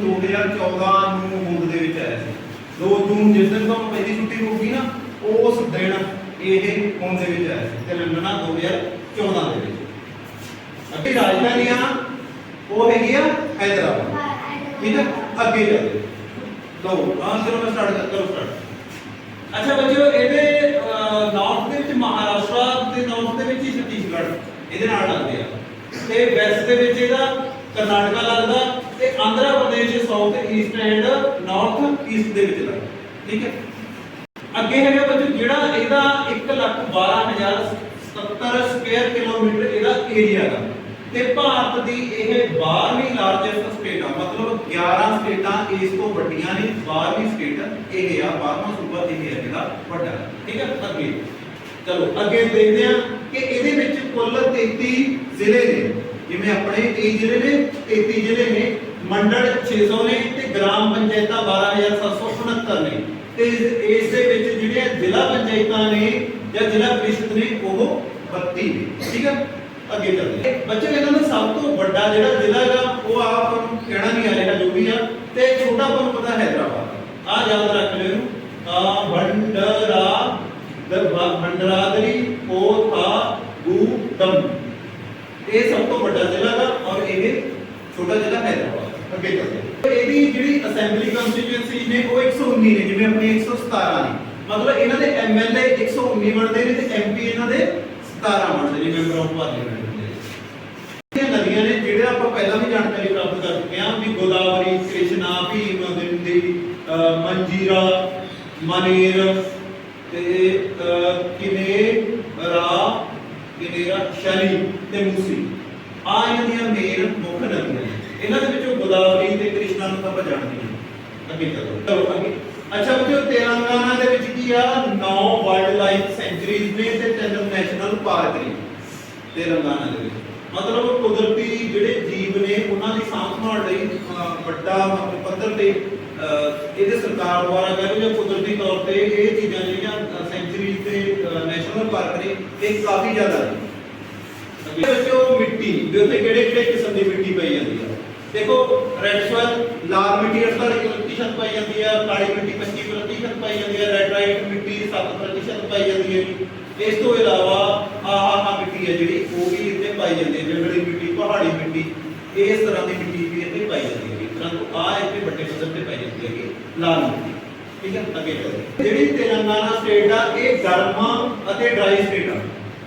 ਜੂਨ 2014 ਨੂੰ ਹੋਂਦ ਦੇ ਵਿੱਚ ਆਇਆ ਸੀ। 2 ਜੂਨ ਜਿਸ ਦਿਨ ਤੁਹਾਨੂੰ ਪਹਿਲੀ ਛੁੱਟੀ ਹੋਊਗੀ ਨਾ ਉਸ ਦਿਨ ਇਹ ਹੋਂਦ ਦੇ ਵਿੱਚ ਆਇਆ ਸੀ ਤੇਲੰਗਾਨਾ 2014 ਦੇ ਵਿੱਚ। ਅੱਗੇ ਰਾਜਧਾਨੀ ਆ ਉਹ ਹੈਗੀ ਆ ਹੈਦਰਾਬਾਦ। ਠੀਕ ਹੈ ਅੱਗੇ ਜਾਂਦੇ ਲਓ ਹਾਂ ਚਲੋ ਮੈਂ ਸਟਾਰਟ ਕਰ ਸਟਾਰਟ ਅੱਛਾ ਬੱਚਿਓ ਇਹਦੇ ਨਾਰਥ ਦੇ ਵਿੱਚ ਮਹਾਰਾਸ਼ਟਰ ਤੇ ਨਾਰਥ ਦੇ ਵਿੱਚ ਹੀ ਛੱਤੀਸਗੜ੍ਹ ਇਹਦੇ ਨਾਲ ਲੱਗਦੇ ਆ। ਤੇ ਵੈਸਟ ਦੇ ਵਿੱਚ ਇਹਦਾ ਕਰਨਾਟਕਾ ਲੱਗਦਾ ਤੇ Andhra south east and north east ਦੇ ਵਿੱਚ ਲੱਗਦਾ। ਠੀਕ ਹੈ? ਅੱਗੇ ਹੈਗਾ ਬੱਚੋ, ਜਿਹੜਾ ਇਹਦਾ 112070 ਸਕੁਅਰ ਕਿਲੋਮੀਟਰ ਇਹਦਾ ਏਰੀਆ ਦਾ ਤੇ ਭਾਰਤ ਦੀ ਇਹ 12ਵੀਂ ਲਾਰਜੈਸਟ ਸਟੇਟ ਆ, ਮਤਲਬ 11 ਸਟੇਟਾਂ ਇਸ ਤੋਂ ਵੱਡੀਆਂ ਨੇ 12ਵੀਂ ਸਟੇਟ ਇਹ ਆ 12ਵਾਂ ਸੂਬਾ ਇਹ ਹੈ ਜਿਹੜਾ ਵੱਡਾ। ਠੀਕ ਹੈ? ਅੱਗੇ। ਚਲੋ, ਅੱਗੇ ਦੇਖਦੇ ਆ ਕਿ ਇਹਦੇ ਵਿੱਚ ਕੁੱਲ 33 ਜ਼ਿਲ੍ਹੇ ਨੇ। ਜਿਵੇਂ ਆਪਣੇ 23 ਜ਼ਿਲ੍ਹੇ ਨੇ 33 ਜ਼ਿਲ੍ਹੇ ਨੇ, ਮੰਡਲ 600 ਨੇ ਤੇ ਗ੍ਰਾਮ ਪੰਚਾਇਤਾਂ 12769 ਨੇ। ਤੇ ਇਸ ਦੇ ਵਿੱਚ ਜਿਹੜੀਆਂ ਜ਼ਿਲ੍ਹਾ ਪੰਚਾਇਤਾਂ ਨੇ ਜਾਂ ਜ਼ਿਲ੍ਹਾ ਪ੍ਰੀਸ਼ਦ ਨੇ, ਉਹ 32 ਨੇ। ਠੀਕ ਹੈ? ਅੱਗੇ ਚੱਲਦੇ ਬੱਚੇ, ਇਹਨਾਂ ਦਾ ਸਭ ਤੋਂ ਵੱਡਾ ਜਿਹੜਾ ਜ਼ਿਲ੍ਹਾ ਹੈਗਾ, ਉਹ ਆਪ ਨੂੰ ਕਹਿਣਾ ਨਹੀਂ ਆ ਜੋ ਵੀ ਆ। ਤੇ ਛੋਟਾ ਆਪਾਂ ਨੂੰ ਪਤਾ ਹੈਦਰਾਬਾਦ। ਆ ਯਾਦ ਰੱਖ ਲਿਓ ਆ ਭੰਡਰਾ ਦਰਬਾ ਭੰਡਰਾਦਰੀ ਕੋਥਾ ਗੂਡਮ ਇਹ ਸਭ ਤੋਂ ਵੱਡਾ ਜ਼ਿਲ੍ਹਾ ਹੈ ਔਰ ਇਹ ਛੋਟਾ ਜ਼ਿਲ੍ਹਾ ਹੈਦਰਾਬਾਦ ਅੱਗੇ ਚੱਲਦੇ ਇਹਦੀ ਜਿਹੜੀ ਅਸੈਂਬਲੀ ਕੰਸਟੀਚੁਐਂਸੀ ਨੇ ਉਹ 119 ਨੇ ਜਿਵੇਂ ਆਪਣੀ 117 ਨੇ। ਮਤਲਬ ਇਹਨਾਂ ਦੇ ਐਮਐਲਏ 119 ਬਣਦੇ ਨੇ ਤੇ ਐਮਪੀ ਇਹਨਾਂ ਦੇ 17 ਬਣਦੇ ਨੇ ਮੈਂਬਰ ਆਫ ਪਾਰਲੀਮੈਂਟ ਇਹ ਨਦੀਆਂ ਨੇ ਜਿਹੜੇ ਆਪਾਂ ਪਹਿਲਾਂ ਵੀ ਜਾਣਕਾਰੀ ਪ੍ਰਾਪਤ ਕਰ ਚੁੱਕੇ ਹਾਂ ਵੀ ਗੋਦਾਵਰੀ ਕ੍ਰਿਸ਼ਨਾ ਭੀਮ ਬਿੰਦੀ ਮੰਜੀਰਾ ਮਨੇਰ ਤੇ ਅਹ, ਕਿਨੇਰਾ ਕਿਨੇਰਾ ਤੇ ਮੂਸੀ। ਆ ਇਹਨਾਂ ਦੀਆਂ ਮੇਨ ਮੁੱਖ ਨਦੀਆਂ ਇਹਨਾਂ ਦੇ ਵਿੱਚੋਂ ਗੋਦਾਵਰੀ ਤੇ ਕ੍ਰਿਸ਼ਨਾ ਨੂੰ ਆਪਾਂ ਜਾਣਦੇ ਹਾਂ ਅੱਗੇ ਚਲੋ ਚਲੋ ਅੱਗੇ। ਅੱਛਾ ਬੱਚਿਓ ਤੇਲੰਗਾਨਾ ਦੇ ਵਿੱਚ ਕੀ ਆ? 9 ਵਾਈਲਡ ਲਾਈਫ ਸੈਂਚਰੀਜ਼ ਨੇ ਤੇ ਤਿੰਨ ਨੈਸ਼ਨਲ ਪਾਰਕ ਨੇ। ਤੇਲੰਗਾਨਾ ਦੇ ਵਿੱਚ। ਮਤਲਬ ਕੁਦਰਤੀ ਜਿਹੜੇ ਜੀਵ ਨੇ, ਉਹਨਾਂ ਦੀ ਸਾਂਭ ਸੰਭਾਲ ਲਈ ਵੱਡਾ ਮਤਲਬ ਪੱਧਰ ਤੇ ਇਹਦੇ ਸਰਕਾਰ ਦੁਆਰਾ ਕਹਿ ਲਓ ਜਾਂ ਕੁਦਰਤੀ ਤੌਰ ਤੇ ਇਹ ਚੀਜ਼ਾਂ ਜਿਹੜੀਆਂ ਤੇ ਨੈਸ਼ਨਲ ਪਾਰਕ ਨੇ ਇਹ ਕਾਫੀ ਜ਼ਿਆਦਾ ਨੇ ਅੱਗੇ ਵਿੱਚੋਂ ਮਿੱਟੀ, ਦੇ ਉੱਤੇ ਕਿਹੜੇ ਕਿਹੜੇ ਕਿਸਮ ਦੀ ਮਿੱਟੀ ਪਈ ਜਾਂਦੀ ਆ ਦੇਖੋ ਰੈਡ ਸੋਇਲ ਲਾਲ ਮਿੱਟੀ 48% ਪਾਈ ਜਾਂਦੀ ਆ ਕਾਲੀ ਮਿੱਟੀ 25% ਪਾਈ ਜਾਂਦੀ ਆ ਰੈਡਰਾਈਟ ਮਿੱਟੀ 7% ਪਾਈ ਜਾਂਦੀ ਹੈ। ਇਸ ਤੋਂ ਇਲਾਵਾ ਆਹ ਆਹ ਮਿੱਟੀ ਹੈ ਜਿਹੜੀ, ਉਹ ਵੀ ਇੱਥੇ ਪਾਈ ਜਾਂਦੀ ਹੈ, ਜੰਗਲੀ ਮਿੱਟੀ, ਪਹਾੜੀ ਮਿੱਟੀ। ਇਸ ਤਰ੍ਹਾਂ ਦੀ ਮਿੱਟੀ ਵੀ ਇੱਥੇ ਪਾਈ ਜਾਂਦੀ ਹੈ ਪਰੰਤੂ ਆ ਇੱਥੇ ਵੱਡੇ ਪੱਧਰ ਤੇ ਪਾਈ ਜਾਂਦੀ ਹੈ ਲਾਲ ਮਿੱਟੀ। ਠੀਕ ਹੈ, ਅੱਗੇ ਚੱਲਦੇ ਜਿਹੜੀ ਤੇਲੰਗਾਨਾ ਸਟੇਟ ਆ, ਇਹ ਗਰਮ ਅਤੇ ਡਰਾਈ ਸਟੇਟ ਆ।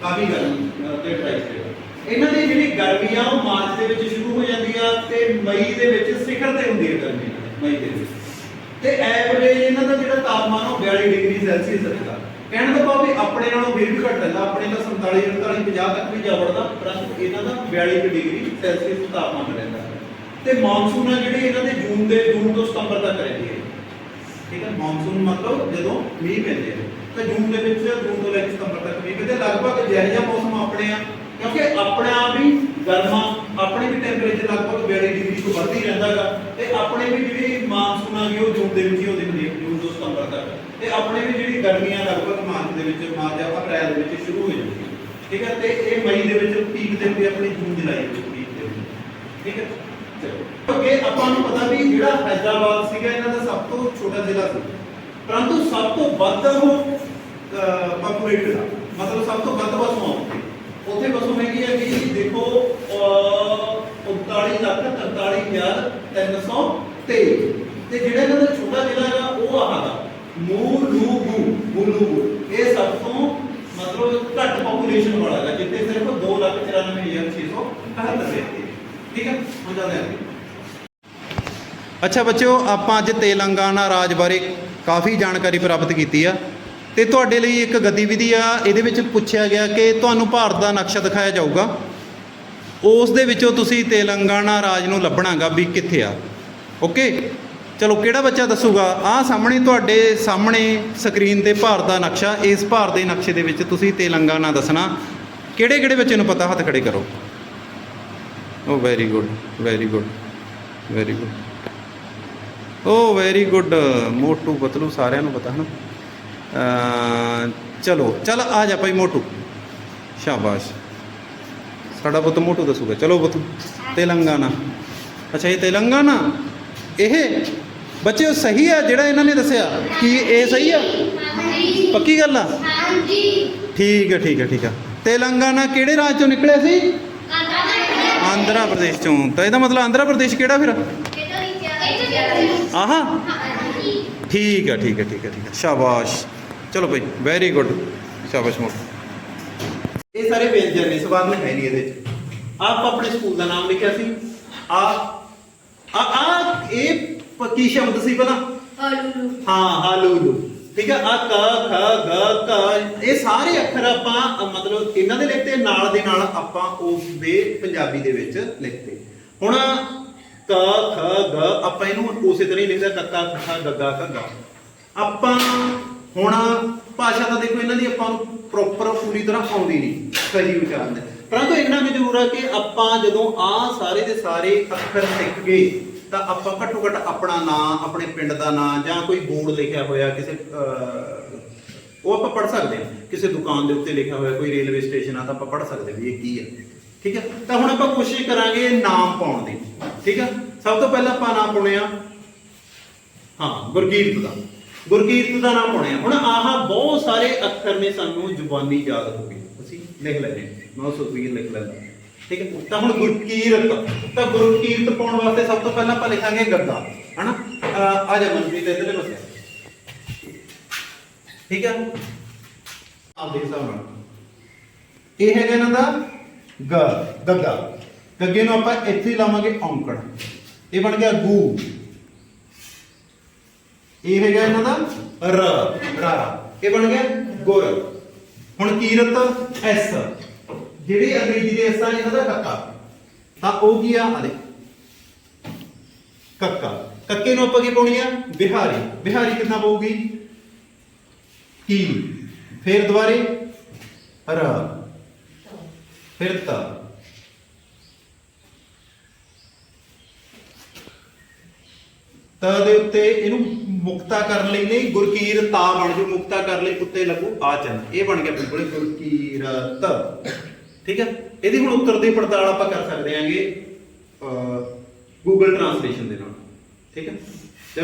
ਕਾਫੀ ਗਰਮ ਅਤੇ ਡਰਾਈ ਸਟੇਟ ਇਹਨਾਂ ਦੀ ਜਿਹੜੀ ਗਰਮੀ ਆ, ਉਹ ਮਾਰਚ ਦੇ ਵਿੱਚ ਸ਼ੁਰੂ ਹੋ ਜਾਂਦੀ ਆ ਤੇ ਮਈ ਦੇ ਵਿੱਚ ਸਿਖਰ ਤੇ ਹੁੰਦੀ ਹੈ ਗਰਮੀ, ਮਈ ਦੇ ਵਿੱਚ। ਤੇ ਐਵਰੇਜ ਇਹਨਾਂ ਦਾ ਜਿਹੜਾ ਤਾਪਮਾਨ ਉਹ 42 ਡਿਗਰੀ ਸੈਲਸੀਅਸ ਰਹਿੰਦਾ ਕਹਿਣ ਦਾ ਭਾਵ ਵੀ ਆਪਣੇ ਨਾਲੋਂ ਫਿਰ ਵੀ ਘੱਟ ਰਹਿੰਦਾ, ਆਪਣੇ ਤਾਂ 47 48 50 ਤੱਕ ਵੀ ਜਾ ਵੜਦਾ ਪਰੰਤੂ ਇਹਨਾਂ ਦਾ 42 ਡਿਗਰੀ ਸੈਲਸੀਅਸ ਤਾਪਮਾਨ ਰਹਿੰਦਾ। ਤੇ ਮੌਨਸੂਨ ਆ ਜਿਹੜੀ ਇਹਨਾਂ ਦੇ ਜੂਨ ਦੇ, ਜੂਨ ਤੋਂ ਸਤੰਬਰ ਤੱਕ ਰਹਿੰਦੀ ਹੈ। ਠੀਕ ਹੈ ਮੌਨਸੂਨ ਮਤਲਬ ਜਦੋਂ ਮੀਂਹ ਪੈਂਦੇ ਆ। ਤਾਂ ਜੂਨ ਦੇ ਵਿੱਚ, ਜੂਨ ਤੋਂ ਲੈ ਕੇ ਸਤੰਬਰ ਤੱਕ ਮੀਂਹ ਪੈਂਦੇ ਲਗਭਗ ਜਿਹੋ ਜਿਹਾ ਮੌਸਮ ਆਪਣੇ ਆ, ਕਿਉਂਕਿ ਆਪਣੇ ਆਪ ਵੀ ਗਰਮਾ, ਆਪਣੇ ਵੀ ਟੈਂਪਰੇਚਰ ਲਗਭਗ 42 ਡਿਗਰੀ ਤੋਂ ਵੱਧ ਹੀ ਰਹਿੰਦਾਗਾ ਤੇ ਆਪਣੇ ਵੀ ਜਿਹੜੀ ਮਾਨਸੂਨ ਆ ਗਈ, ਉਹ ਜੂਨ ਦੇ ਵਿੱਚ ਹੀ ਹੁੰਦੀ ਹੁੰਦੀ ਹੈ ਜੂਨ ਤੋਂ ਸਤੰਬਰ ਤੱਕ। ਤੇ ਆਪਣੇ ਵੀ ਜਿਹੜੀ ਗਰਮੀਆਂ ਲਗਭਗ ਮਾਰਚ ਦੇ ਵਿੱਚ, ਮਾਰਚ ਜਾਂ ਅਪ੍ਰੈਲ ਦੇ ਵਿੱਚ ਸ਼ੁਰੂ ਹੋ ਜਾਂਦੀਆਂ ਠੀਕ ਹੈ, ਤੇ ਇਹ ਮਈ ਦੇ ਵਿੱਚ ਪੀਕ ਦੇ ਉੱਤੇ ਆਪਣੀ ਜੂਨ, ਜੁਲਾਈ ਦੇ ਪੀਕ ਦੇ ਵਿੱਚ ਠੀਕ ਹੈ। ਚਲੋ ਅੱਗੇ ਆਪਾਂ ਨੂੰ ਪਤਾ ਵੀ ਜਿਹੜਾ ਹੈਦਰਾਬਾਦ ਸੀਗਾ ਇਹਨਾਂ ਦਾ ਸਭ ਤੋਂ ਛੋਟਾ ਜ਼ਿਲ੍ਹਾ ਸੀ। ਪਰੰਤੂ ਸਭ ਤੋਂ ਵੱਧ ਉਹ ਪਪੂਲੇਟਡ ਆ। ਮਤਲਬ ਸਭ ਤੋਂ ਵੱਧ ਵਸੋਂ ਆਉਂਦੀ ਉੱਥੇ ਵਸੋਂ ਹੈਗੀ ਹੈ ਵੀ ਦੇਖੋ ਅਹ, 39 ਲੱਖ 43323 ਤੇ ਜਿਹੜਾ ਇਹਨਾਂ ਦਾ ਛੋਟਾ ਜ਼ਿਲ੍ਹਾ ਹੈਗਾ ਉਹ ਆਹ ਦਾ ਮੂਲੂਗੂ ਮੂਲੂਗੂ। ਇਹ ਸਭ ਤੋਂ ਮਤਲਬ ਘੱਟ ਪੋਪੂਲੇਸ਼ਨ ਵਾਲਾ ਹੈ ਜਿੱਥੇ ਸਿਰਫ 294671 ਰਹਿੰਦੇ ਠੀਕ ਹੈ ਹੋ ਜਾਂਦੇ ਆ ਅੱਛਾ ਬੱਚਿਓ, ਆਪਾਂ ਅੱਜ ਤੇਲੰਗਾਨਾ ਰਾਜ ਬਾਰੇ ਕਾਫੀ ਜਾਣਕਾਰੀ ਪ੍ਰਾਪਤ ਕੀਤੀ ਆ ਤੇ ਤੁਹਾਡੇ ਲਈ ਇੱਕ ਗਤੀਵਿਧੀ ਆ, ਇਹਦੇ ਵਿੱਚ ਪੁੱਛਿਆ ਗਿਆ ਕਿ ਤੁਹਾਨੂੰ ਭਾਰਤ ਦਾ ਨਕਸ਼ਾ ਦਿਖਾਇਆ ਜਾਊਗਾ। ਉਸ ਦੇ ਵਿੱਚੋਂ ਤੁਸੀਂ ਤੇਲੰਗਾਨਾ ਰਾਜ ਨੂੰ ਲੱਭਣਾਗਾ ਵੀ ਕਿੱਥੇ ਆ। ਓਕੇ? ਚਲੋ, ਕਿਹੜਾ ਬੱਚਾ ਦੱਸੂਗਾ? ਆਹ ਸਾਹਮਣੇ ਤੁਹਾਡੇ ਸਾਹਮਣੇ ਸਕਰੀਨ ਤੇ ਭਾਰਤ ਦਾ ਨਕਸ਼ਾ, ਇਸ ਭਾਰਤ ਦੇ ਨਕਸ਼ੇ ਦੇ ਵਿੱਚ ਤੁਸੀਂ ਤੇਲੰਗਾਨਾ ਦੱਸਣਾ। ਕਿਹੜੇ ਕਿਹੜੇ ਬੱਚੇ ਨੂੰ ਪਤਾ? ਹੱਥ ਖੜੇ ਕਰੋ। ਓ very good very good very good oh very good Motu Patlu ਸਾਰਿਆਂ ਨੂੰ ਪਤਾ ਹਨ? ਚਲੋ ਚਲ ਆ ਜਾ ਭਾਈ ਮੋਟੂ। ਸ਼ਾਬਾਸ਼। ਸਾਡਾ ਪੁੱਤ ਮੋਟੂ ਦੱਸੂਗਾ। ਚਲੋ ਪੁੱਤ ਤੇਲੰਗਾਨਾ। ਅੱਛਾ ਇਹ ਤੇਲੰਗਾਨਾ? ਇਹ ਬੱਚਿਓ ਸਹੀ ਆ ਜਿਹੜਾ ਇਹਨਾਂ ਨੇ ਦੱਸਿਆ? ਕੀ ਇਹ ਸਹੀ ਆ? ਪੱਕੀ ਗੱਲ ਆ? ਹਾਂਜੀ। ਠੀਕ ਹੈ ਠੀਕ ਹੈ ਠੀਕ ਹੈ ਤੇਲੰਗਾਨਾ ਕਿਹੜੇ ਰਾਜ ਚੋਂ ਨਿਕਲਿਆ ਸੀ? ਆਂਧਰਾ ਪ੍ਰਦੇਸ਼ ਚੋਂ। ਤਾਂ ਇਹਦਾ ਮਤਲਬ ਆਂਧਰਾ ਪ੍ਰਦੇਸ਼ ਕਿਹੜਾ ਫਿਰ? ਆਹਾ। ਠੀਕ ਹੈ ਠੀਕ ਹੈ ਠੀਕ ਹੈ ਠੀਕ ਹੈ ਸ਼ਾਬਾਸ਼। ਚਲੋ ਭਾਈ ਵੈਰੀ ਗੁੱਡ ਸ਼ਾਬਾਸ਼ ਮੋਟ ਇਹ ਸਾਰੇ ਵਿਅੰਜਨ ਨੇ ਸਵਾਲ ਹੈ ਨਹੀਂ ਇਹਦੇ ਚ। ਆਪ ਆਪਣੇ ਸਕੂਲ ਦਾ ਨਾਮ ਲਿਖਿਆ ਸੀ। ਆ ਆ ਆ ਇਹ ਕੀ ਸ਼ਬਦ ਸੀ ਪਹਿਲਾਂ? ਹਲੂ ਹਾਂ ਹਾਲੂਲੂ। ਠੀਕ ਹੈ ਆ ਕ ਖ ਗ ਕ ਇਹ ਸਾਰੇ ਅੱਖਰ ਆਪਾਂ ਮਤਲਬ ਇਹਨਾਂ ਦੇ ਲਿਖਤੇ ਨਾਲ ਦੇ ਨਾਲ ਆਪਾਂ ਉਸ ਦੇ ਪੰਜਾਬੀ ਦੇ ਵਿੱਚ ਲਿਖਤੇ। ਹੁਣ ਕ ਖ ਗ ਆਪਾਂ ਇਹਨੂੰ ਉਸੇ ਤਰ੍ਹਾਂ ਹੀ ਲਿਖਦੇ ਕੱਕਾ ਖਾ ਗੱਗਾ ਘੱਗਾ ਆਪਾਂ ਹੁਣ ਭਾਸ਼ਾ ਤਾਂ ਦੇਖੋ ਇਹਨਾਂ ਦੀ ਆਪਾਂ ਨੂੰ ਪ੍ਰੋਪਰ ਪੂਰੀ ਤਰ੍ਹਾਂ ਆਉਂਦੀ ਨਹੀਂ ਸਹੀ ਉਚਾਰਨ ਦੇ। ਪਰੰਤੂ ਇੰਨਾ ਵੀ ਜ਼ਰੂਰ ਹੈ ਕਿ ਆਪਾਂ ਜਦੋਂ ਆ ਸਾਰੇ ਦੇ ਸਾਰੇ ਅੱਖਰ ਸਿੱਖ ਗਏ ਤਾਂ ਆਪਾਂ ਘੱਟੋ ਘੱਟ ਆਪਣਾ ਨਾਂ ਆਪਣੇ ਪਿੰਡ ਦਾ ਨਾਂ ਜਾਂ ਕੋਈ ਬੋਰਡ ਲਿਖਿਆ ਹੋਇਆ ਕਿਸੇ ਅਹ, ਉਹ ਆਪਾਂ ਪੜ ਸਕਦੇ ਹਾਂ। ਕਿਸੇ ਦੁਕਾਨ ਦੇ ਉੱਤੇ ਲਿਖਿਆ ਹੋਇਆ ਕੋਈ ਰੇਲਵੇ ਸਟੇਸ਼ਨ ਆ ਤਾਂ ਆਪਾਂ ਪੜ੍ਹ ਸਕਦੇ ਵੀ ਇਹ ਕੀ ਹੈ ਠੀਕ ਹੈ? ਤਾਂ ਹੁਣ ਆਪਾਂ ਕੋਸ਼ਿਸ਼ ਕਰਾਂਗੇ ਨਾਮ ਪਾਉਣ ਦੀ। ਠੀਕ ਹੈ ਸਭ ਤੋਂ ਪਹਿਲਾਂ ਆਪਾਂ ਨਾਮ ਪਾਉਣੇ ਆ। ਹਾਂ, ਗੁਰਕੀਰਤ ਦਾ। ਗੁਰਕੀਰਤ ਦਾ ਨਾਮ ਪਾਉਣੇ ਹੁਣ ਆਹ ਬਹੁਤ ਸਾਰੇ ਅੱਖਰ ਨੇ ਸਾਨੂੰ ਜ਼ੁਬਾਨੀ ਯਾਦ ਹੋ ਗਏ। ਅਸੀਂ ਲਿਖ ਲੈਣੇ ਮੈਂ ਉਸ ਉੱਤੇ ਲਿਖ ਲੈਂਦਾ। ਠੀਕ ਹੈ ਤਾਂ ਹੁਣ ਗੁਰਕੀਰਤ। ਤਾਂ ਗੁਰਕੀਰਤ ਪਾਉਣ ਵਾਸਤੇ ਸਭ ਤੋਂ ਪਹਿਲਾਂ ਆਪਾਂ ਲਿਖਾਂਗੇ ਗੱਗਾ ਹਨਾ? ਅਹ ਆ ਜਾ ਮਨਪ੍ਰੀਤ ਇੱਧਰਲੇ ਪਾਸੇ ਠੀਕ ਹੈ ਆਪ ਦੇ ਹਿਸਾਬ ਨਾਲ। ਇਹ ਹੈਗਾ ਇਹਨਾਂ ਦਾ ਗ ਗੱਗਾ ਗੱਗੇ ਨੂੰ ਆਪਾਂ ਇੱਥੇ ਲਾਵਾਂਗੇ ਔਂਕੜ। ਇਹ ਬਣ ਗਿਆ ਗੂ। ਇਹ ਹੈਗਾ ਇਹਨਾਂ ਦਾ ਰ ਰਾਰਾ ਇਹ ਬਣ ਗਿਆ ਗੁਰ। ਹੁਣ ਕੀਰਤ ਐਸ। ਜਿਹੜੀ ਅੰਗਰੇਜ਼ੀ ਦੇ ਐਸ ਇਹਨਾਂ ਦਾ ਕੱਕਾ। ਤਾਂ ਉਹ ਕੀ ਆ? ਆ ਦੇ ਕੱਕਾ। ਕੱਕੇ ਨੂੰ ਆਪਾਂ ਕੀ ਪਾਉਣੀ ਆ? ਬਿਹਾਰੀ। ਬਿਹਾਰੀ ਕਿੰਨਾ ਪਊਗੀ? ਕੀ? ਫਿਰ ਦੁਬਾਰੇ। ਰ। ਫਿਰ ਤ। ਤ ਦੇ ਉੱਤੇ ਇਹਨੂੰ ਮੁਕਤਾ ਕਰਨ ਲਈ ਨਹੀਂ ਗੁਰਕੀਰ ਤਾ ਬਣ ਜੂ ਮੁਕਤਾ ਕਰ ਲਈ ਉੱਤੇ ਲੱਗੂ ਆ ਚੰਨ ਇਹ ਬਣ ਗਿਆ ਬਿਲਕੁਲ। ਗੁਰਕੀਰਤ ਠੀਕ ਹੈ? ਇਹਦੀ ਹੁਣ ਉੱਤਰ ਦੀ ਪੜਤਾਲ ਆਪਾਂ ਕਰ ਸਕਦੇ ਹਾਂਗੇ ਗੂਗਲ ਟਰਾਂਸਲੇਸ਼ਨ ਦੇ ਨਾਲ। ਠੀਕ ਹੈ? ਤੇ